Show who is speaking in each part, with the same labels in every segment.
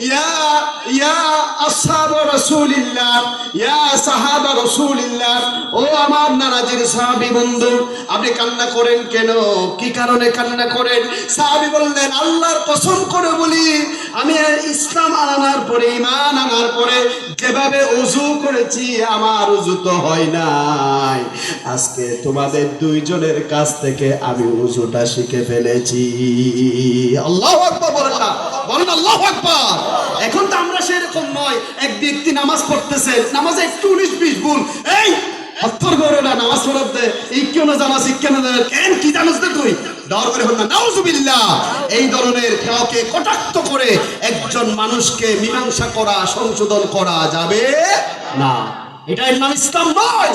Speaker 1: ইয়া আপনি কান্না করেন কেন? কি কারণে কান্না করেন? সাহাবী বললেন, আল্লাহর কসম করে বলি, আমি ইসলাম আনার পরে, ঈমান আনার পরে যেভাবে ওযু করেছি, আমার ওযু তো হয় নাই। আজকে তোমাদের দুইজনের কাছ থেকে আমি ওযুটা শিখে ফেলেছি। আল্লাহু আকবার বলেন না। বলেন আল্লাহু এখন তো আমরা সেরকম নয়। এক ব্যক্তি নামাজ পড়তেছে, নামাজে একটু উনিশ বিশ গুণ। এই নামাজ পড়তে এই কেন জানাস কেন কেন কি জানাস না তুই? ডর করে হল না। এই ধরনের কাউকে কটাক্ত করে একজন মানুষকে মীমাংসা করা, সংশোধন করা যাবে না। এটা নাম ইসলাম নয়।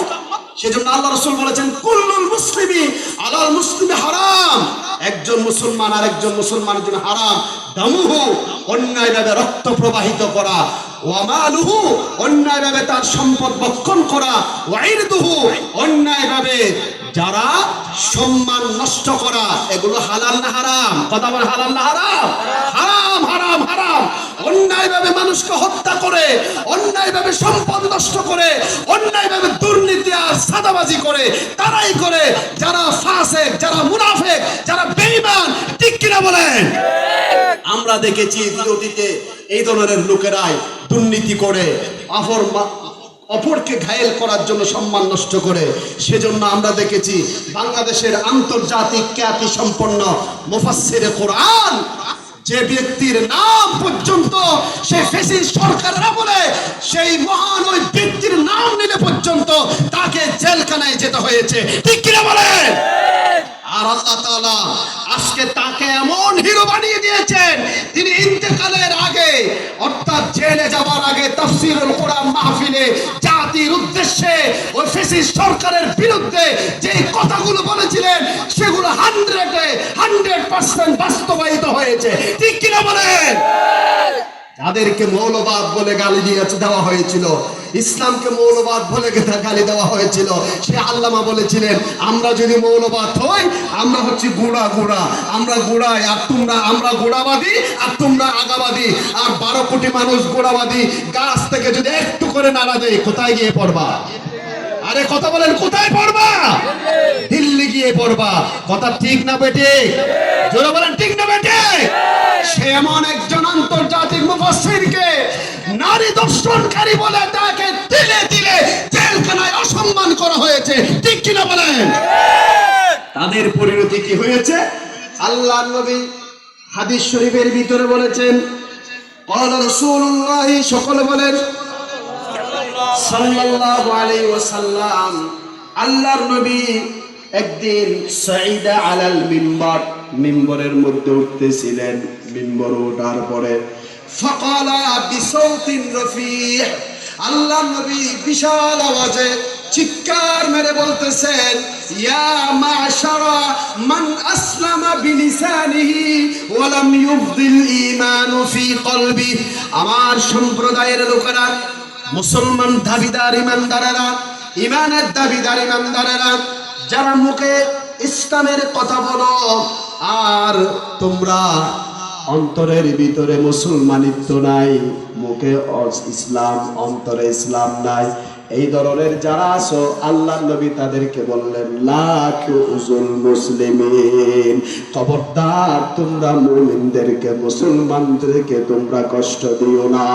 Speaker 1: সেজন্য আল্লাহ রসুল বলেছেন, কুল্লুল মুসলিমি আলাল মুসলিমি হারাম। একজন মুসলমান আর একজন মুসলমানের জন্য হারাম। দামুহু অন্যায়ভাবে রক্ত প্রবাহিত করা। ওয়ামালুহু অন্যায়ভাবে তার সম্পদ বক্ষণ করা। ওয়াইরদুহু অন্যায়ভাবে যারা সম্মান নষ্ট করা। এগুলো হালাল না হারাম? কথা বলে হালাল না হারাম? হারাম। হারাম হারাম অন্যায়ভাবে মানুষকে হত্যা করে, অন্যায়ভাবে সম্পদ নষ্ট করে, অন্যায়ভাবে দুর্নীতি আর সাদাবাজি করে, তারাই করে যারা ফাসেক, যারা মুনাফেক, যারা ঠিক কিনা বলেন? আমরা দেখেছি অতীতে এই ধরনের লোকেরাই দুর্নীতি করে, অপর অপরকে ঘায়েল করার জন্য সম্মান নষ্ট করে। সেজন্য আমরা দেখেছি বাংলাদেশের আন্তর্জাতিক খ্যাতি সম্পন্ন মুফাসসিরে কোরআন যে ব্যক্তির নাম পর্যন্ত সে ফেসি সরকাররা বলে সেই মহান ওই ব্যক্তির নাম নিলে পর্যন্ত তাকে জেলখানায় যেতে হয়েছে। ঠিক কিনা বলেন? আর আল্লাহ তাআলা আজকে তাকে এমন হিরো বানিয়ে দিয়েছেন, তিনি ইন্তেকালের আগে, অর্থাৎ জেলে যাওয়ার আগে তাফসীরুল কোরআন মাহফিলে জাতির উদ্দেশ্যে ওই ফেসিস সরকারের বিরুদ্ধে যে কথাগুলো বলেছিলেন, সেগুলো হান্ড্রেডে হান্ড্রেড পার্সেন্ট বাস্তবায়িত হয়েছে। ঠিক কিনা বলেন? যাদেরকে মৌলবাদ বলে গালি দিয়ে দেওয়া হয়েছিল, ইসলামকে মৌলবাদ বলে গালি দেওয়া হয়েছিল, সে আল্লামা বলেছিলেন, আমরা যদি মৌলবাদ হই, আমরা হচ্ছি গুড়া গুড়া। আমরা গুড়াই, আর তোমরা, আমরা গোড়াবাদী, আর তোমরা আগাবাদী। আর বারো কোটি মানুষ গোড়াবাদী। গাছ থেকে যদি একটু করে নাড়া দেয়, কোথায় গিয়ে পড়বা? আরে কথা বলেন, কোথায় পড়বা? দিল্লি গিয়ে পড়বা। কথা ঠিক না বেটে জোরে বলেন, ঠিক না বেটে এমন একজন আন্তর্জাতিক মুফাসসিরকে নারী দর্শনকারী বলে তাকে দিলে দিলে জেলখানায় অসম্মান করা হয়েছে ঠিক কিনা বলেন তাদের পরিণতি কি হয়েছে আল্লাহ নবী হাদিস শরীফের ভিতরে বলেছেন قال رسول الله সকলে বলেন সাল্লাল্লাহু আলাইহি ওয়াসাল্লাম আল্লাহর নবী একদিন সাইদা আলাল মিম্বার মিম্বরের মধ্যে উঠতেছিলেন, মিম্বর ওঠার পরে ফাকালা বিসাউতিন রফিহ। আল্লাহ নবী বিশাল আওয়াজে চিৎকার মেরে বলতেছেন, ইয়া মাশারা মান আসলামা বিলিসানিহি ওয়া লাম ইউফদিল ঈমানু ফি কলবি। আমার সম্প্রদায়ের লোকেরা, মুসলমান দাবিদার ইমানদারেরা ইমানের দাবিদার ইমানদারেরা, যারা মুখে ইসলামের কথা বলো আর তোমরা অন্তরের ভিতরে মুসলমানিত্ব নাই, মুখে ইসলাম, অন্তরে ইসলাম নাই। এই ধরনের যারা আছো আল্লাহ নবী তাদেরকে বললেন, লাখ উজুল মুসলিমিন। খবরদার, তোমরা মুমিনদেরকে, মুসলমানদেরকে তোমরা কষ্ট দিও না।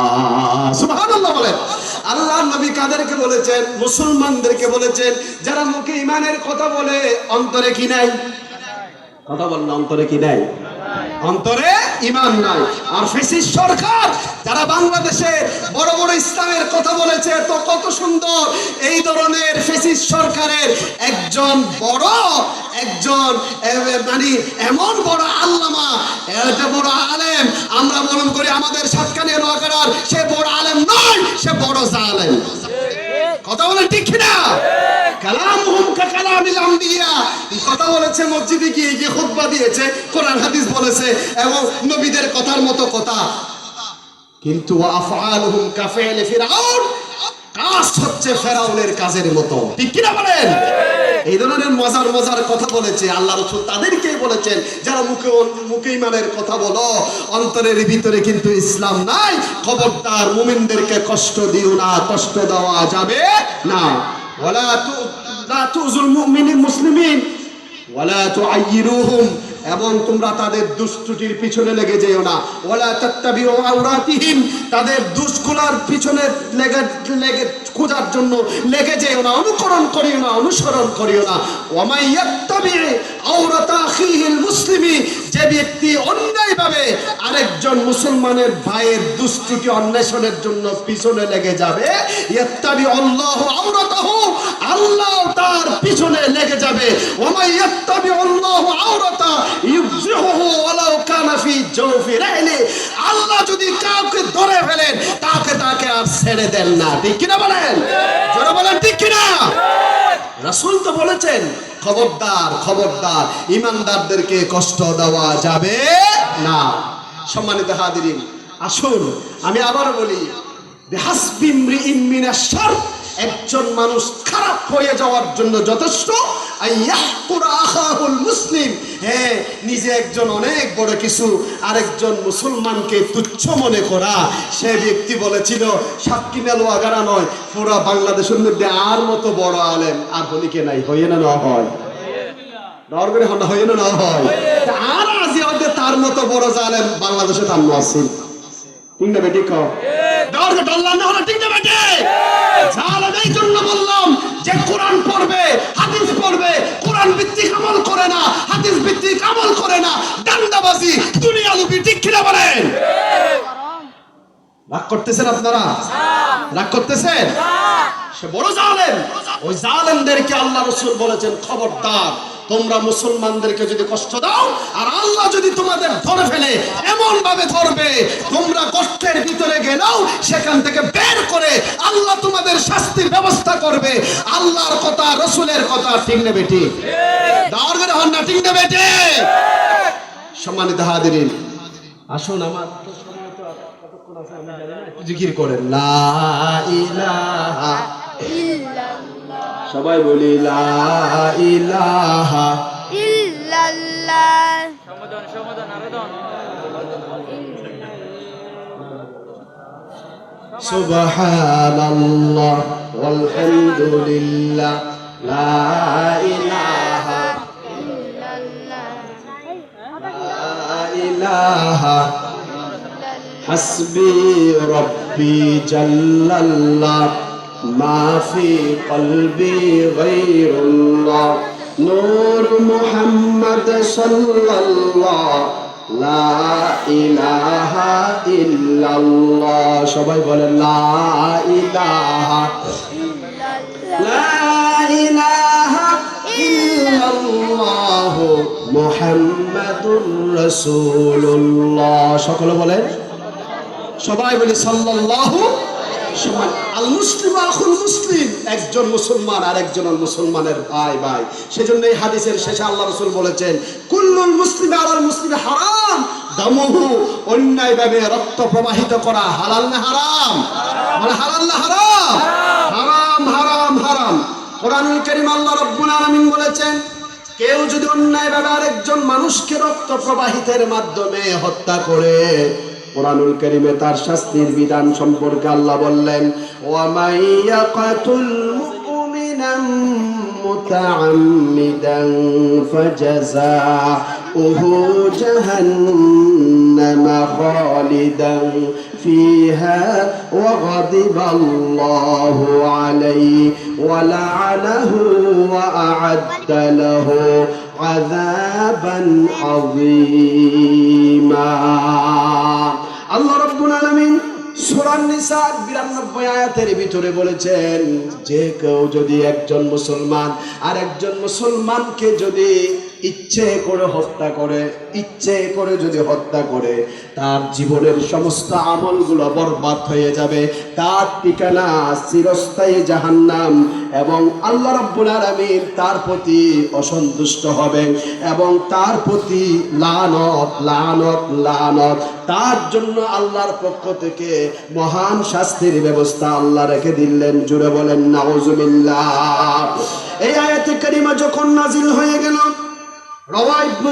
Speaker 1: বলেন। আল্লাহ নবী কাদেরকে বলেছেন? মুসলমানদেরকে বলেছেন, যারা মুখে ইমানের কথা বলে, অন্তরে কি নাই? কথা বললে অন্তরে কি নাই? অন্তরে ইমান নাই। আর ফেসিস সরকার যারা বাংলাদেশে বড় বড় ইসলামের কথা বলেছে, তো কত সুন্দর এই ধরনের ফেসিস সরকারের একজন বড়, একজন মানে এমন বড় আল্লামা এটা বড় আলেম। আমরা মনে করি আমাদের সাতকানিয়া নোয়াকার সে বড় আলেম নয়, সে বড় জালেম। কথা বলেন ঠিক না কালাম হুম কালামিল দিয়া কথা বলেছে মসজিদে গিয়ে গিয়ে খুতবা দিয়েছে, কোরআন, হাদিস বলেছে, এবং নবীদের কথার মতো কথা। কিন্তু আফআলুহুম কাফিল ফিরাউন কাজ হচ্ছে ফেরাউনের কাজের মতো। ঠিক কিনা বলেন? এই ধরনের মজার মজার কথা বলেছে আল্লাহ রসুল তাদেরকেই বলেছেন যারা মুখে মুখে ইমানের কথা বলো অন্তরের ভিতরে কিন্তু ইসলাম নাই খবরদার মুমিনদেরকে কষ্ট দিও না কষ্ট দেওয়া যাবে না। ওয়ালা তু লা তুযুল মুমিনিন মুসলিমিন ওয়ালা তুআইয়িরুহুম এবং তোমরা তাদের দুষ্টুটির পিছনে লেগে যেও না। ওয়ালা তাত্তাবিউ আওরাতিহিম, তাদের দুষ্গুলার পিছনে লেগে লেগে, খোঁজার জন্য লেগে যেও না, অনুকরণ করিও না, অনুসরণ করিও না। ওয়ামাই ইয়াত্তাবি আওরাতা আখিহিল মুসলিমি, যে ব্যক্তি অন্যায়ভাবে আরেকজন মুসলমানের ভাইয়ের দুষ্টুটি অন্বেষণের জন্য পিছনে লেগে যাবে, ইয়াত্তাবি আল্লাহু আওরাতাহু, আল্লাহ তার পিছনে লেগে যাবে। ওমাই ইয়াত্তাবি আল্লাহু আওরাতা আল্লাহ যদি কাউকে ধরে ফেলেন তাকে তাকে আর ছেড়ে দেন না। ঠিক কিনা বলেন? বলেন, ঠিক কিনা? রাসূল তো বলেছেন, খবরদার খবরদার, ইমানদারদেরকে কষ্ট দেওয়া যাবে না। সম্মানিত হাদিরিন আসুন, আমি আবার বলি বিহাসবিমরি ইমিনাশ শার একজন মানুষ খারাপ হয়ে যাওয়ার জন্য যথেষ্ট। মুসলিম। হ্যাঁ নিজে একজন অনেক বড় কিছু আরেকজন মুসলমানকে তুচ্ছ মনে করা। সে ব্যক্তি বলেছিল সাক্ষী মেলোয়াগারা নয় পুরা বাংলাদেশের মধ্যে আর মতো বড় আলেম আর হলিকে নাই। হইয়ে না না হয়? না না হয়? আর আজি হতে তার মতো বড় জালেম বাংলাদেশে তার আছে। ঠিক না বেটি? কও ডর ডল্লা না হলো ঠিক না বেটি? জালেম জন্য বললাম যে কোরআন পড়বে, হাদিস পড়বে, কোরআন ভিত্তিক আমল করে না, হাদিস ভিত্তিক আমল করে না ডান্ডাবাজি দুনিয়া লুবি ঠিক কিনা বলেন? রাগ করতেছেন আপনারা? রাগ করতেছেন? সে বড় জালেম। ওই জালেমদেরকে আল্লাহ রসুল বলেছেন, খবরদার তোমরা মুসলমানদেরকে যদি কষ্ট দাও, আর আল্লাহ যদি তোমাদের ধরে ফেলে এমন ভাবে ধরবে, তোমরা কষ্টের ভিতরে গেলেও সেখান থেকে বের করে আল্লাহ তোমাদের শাস্তির ব্যবস্থা করবে। আল্লাহর কথা, রসুলের কথা, ঠিক নেবে ঠিক নেবে সম্মানিত করেন সবাই বলি লা ইলাহা
Speaker 2: ইল্লাল্লাহ
Speaker 3: সমাধান সমাধান আবেদন
Speaker 1: সুবহানাল্লাহ ওয়ালহামদুলিল্লাহ লা ইলাহা লা ইলাহা حسبي ربي جل الله ما في قلبي غير الله نور محمد صلى الله لا إله إلا الله সবাই বলেন লা ইলাহা লা ইলাহা ইল্লাল্লাহ মুহাম্মাদুর রাসূলুল্লাহ সকলে বলেন সবাই বলি সাল্লাল্লাহু একজন মুসলমান আর একজন মুসলমানের ভাই ভাই। সেজন্য এই হাদিসের শেষে আল্লাহ রাসূল বলেছেন, কুল্লুল মুসলিম মুসলিম হারাম। দামুহু রক্ত প্রবাহিত করা হালাল না হারাম? মানে না হারাম? হারাম হারাম হারাম। কোরআনুল কারীম আল্লাহ রাব্বুল আলামিন বলেছেন, কেউ যদি অন্যায় ভাবে আরেকজন মানুষকে রক্ত প্রবাহিতের মাধ্যমে হত্যা করে কোরআনুল কারীমে তার শাস্তির বিধান সম্পর্কে আল্লাহ বললেন ওয়ামাইয়া কাতুল মুমিনাম متعمدا فجزاؤه جهنم خالدا فيها وغضب الله عليه ولعنه وأعد له عذابا عظيما আল্লাহ রব্বুল আলামিন সূরা নিসা 92 আয়াতের ভিতরে বলেছেন, যে কেউ যদি একজন মুসলমান আর একজন মুসলমানকে যদি ইচ্ছে করে হত্যা করে, ইচ্ছে করে যদি হত্যা করে, তার জীবনের সমস্ত আমলগুলো বরবাদ হয়ে যাবে। তার ঠিকানা চিরস্থায়ী জাহান্নাম এবং আল্লাহ রাব্বুল আলামিন তার প্রতি অসন্তুষ্ট হবেন এবং তার প্রতি লানত লানত লানত। তার জন্য আল্লাহর পক্ষ থেকে মহান শাস্তির ব্যবস্থা আল্লাহ রেখে দিলেন। জুড়ে বলেন, নাউজুবিল্লাহ। এই আয়াতে কারিমা যখন নাজিল হয়ে গেল রওয়া ইবনু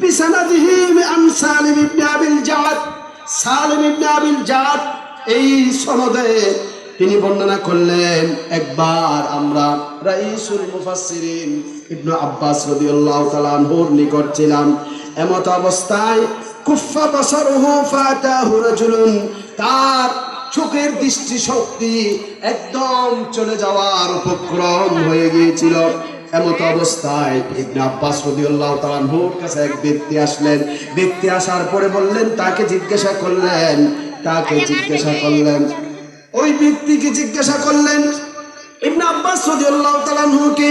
Speaker 1: বিসানাদিহিম আন সালিম ইবনে আবিল জাদ সালিম ইবনে আবিল জাদ এই সনদে তিনি বর্ণনা করলেন, একবার আমরা রাইসুল মুফাসসিরিন ইবনু আব্বাস রাদিয়াল্লাহু তাআলা আনহুর নিকট ছিলাম। এমত অবস্থায় কুফা বাসারুহু ফাতাহু রাজুলুন, তার চোখের দৃষ্টি শক্তি একদম চলে যাওয়ার উপক্রম হয়ে গিয়েছিল। এমত অবস্থায় ইবনে আব্বাস রাদিয়াল্লাহু তাআলা আনহুর কাছে এক ব্যক্তি আসলেন। ব্যক্তি আসার পরে বললেন, তাকে জিজ্ঞাসা করলেন, তাকে জিজ্ঞাসা করলেন ওই ব্যক্তিকে জিজ্ঞাসা করলেন ইবনে আব্বাস রাদিয়াল্লাহু তাআলা আনহুকে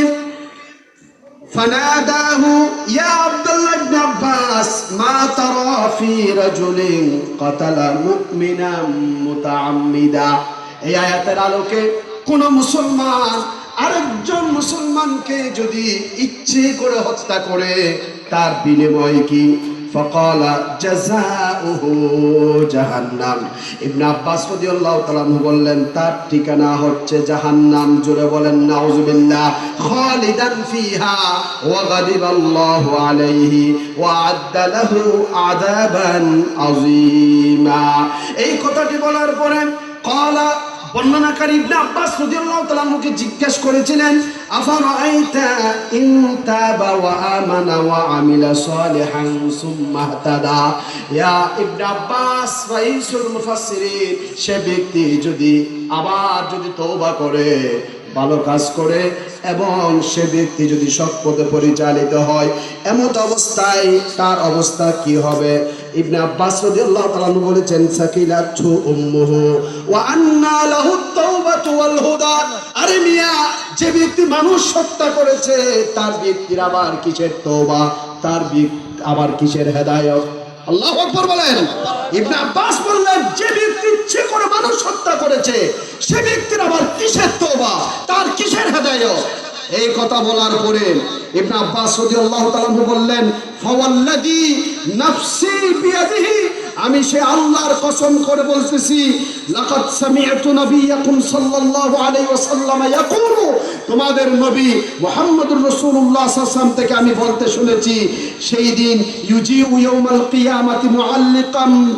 Speaker 1: فناداه يا عبد الله بن عباس ما ترى في رجل قتل مؤمنا متعمدا এই আয়াতের আলোকে কোন মুসলমান আরেকজন মুসলমানকে যদি ইচ্ছে করে হত্যা করে তার বিনিময় কি فقال جزاؤه জাহান্নাম ইবনে আব্বাস রাদিয়াল্লাহু তাআলা আনহু বললেন তার ঠিকানা হচ্ছে জাহান্নাম জোরে বলেন নাউজুবিল্লাহ খালিদান ফিহা ওয়া গাদিবাল্লাহু আলাইহি ওয়া আদ্দা লাহু আযাবান আযীমা এই কথাটি বলার পরে قال বর্ণনাকারী ইবনে আব্বাস রাদিয়াল্লাহু তাআলা জিজ্ঞেস করেছিলেন, আফারাআইতা ইন তাবা ওয়া আমানা ওয়া আমিলা সালিহান সুম্মা ইয়া ইবনে আব্বাস, রাইসুল মুফাসসিরিন, সে ব্যক্তি যদি আবার যদি তওবা করে, ভালো কাজ করে, এবং সে ব্যক্তি যদি সৎ পথে পরিচালিত হয়, এমত অবস্থায় তার অবস্থা কি হবে? ইবনে আব্বাস রাদিয়াল্লাহু তাআলা বলেছেন, সাকিলাতু উম্মুহু ওয়া আন্না লাহু তাওবাতু ওয়াল হুদা। আরে মিয়া, যে ব্যক্তি মানুষ হত্যা করেছে, তার ব্যক্তির আবার কিসের তওবা? তার আবার কিসের হেদায়েত? আল্লাহ আকবর বলেন। ইবনে আব্বাস বললেন, যে ব্যক্তি ইচ্ছে করে মানুষ হত্যা করেছে, সে ব্যক্তির আবার কিসের তোবা তার কিসের হেদায়ত? এই কথা বলার পরে ইবনে আব্বাস রাদিয়াল্লাহু তাআলা বললেন, ফাওয়াল্লাযী নাফসি বিয়াদিহি আমি সে আল্লাহর কসম করে বলতেছি, লাকাদ সামি'তু নাবিয়াকুম সাল্লাল্লাহু আলাইহি ওয়াসাল্লাম ইয়াকুলু তোমাদের নবী মুহাম্মদুর রাসূলুল্লাহ সাল্লাল্লাহু থেকে আমি বলতে শুনেছি, সেই দিন ইউজিউ ইয়াউমাল কিয়ামাতি মুআল্লিকাম